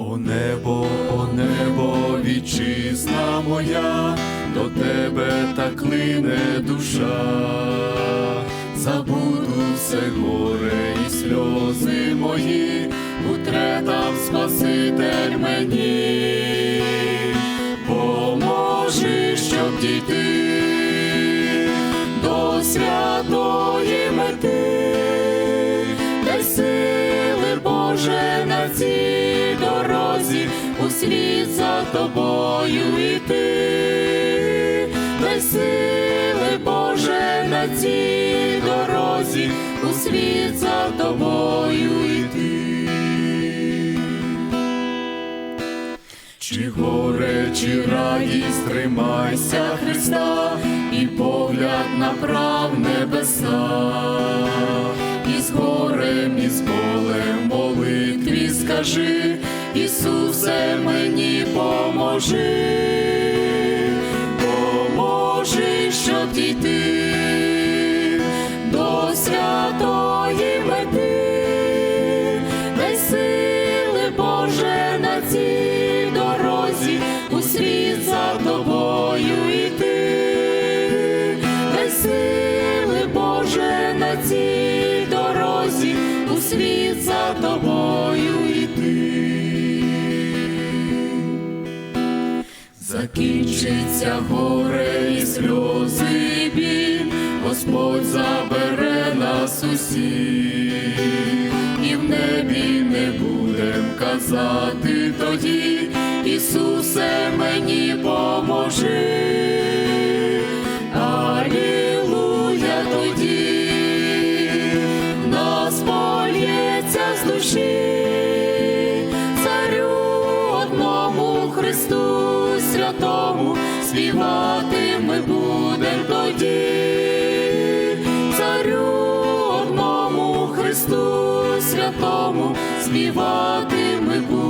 О небо, о небо, вітчизна моя, до тебе так клине душа, забуду все горе і сльози мої, утре там Спаситель мені, поможи, щоб дійти до святої мети, дай сили Боже на цій світ за тобою йти, дай сили Боже на цій дорозі, у світ за тобою йти. Чи горе, чи радість, тримайся Христа, і погляд направ небеса, і з горем, і з болем молитві скажи, мені поможи, поможи, щоб дійти до святої мети, дай сили Боже на цій дорозі, у світ за тобою йти, дай сили Боже на цій дорозі, у світ за тобою Закінчиться горе і сльози і біль, Господь забере нас усіх, і в небі не будем казати тоді, Ісусе, мені поможи. Алілуя тоді, нас польється з душі, царю одному Христу святому, співати ми будем тоді, царю одному Христу святому, співати ми будем.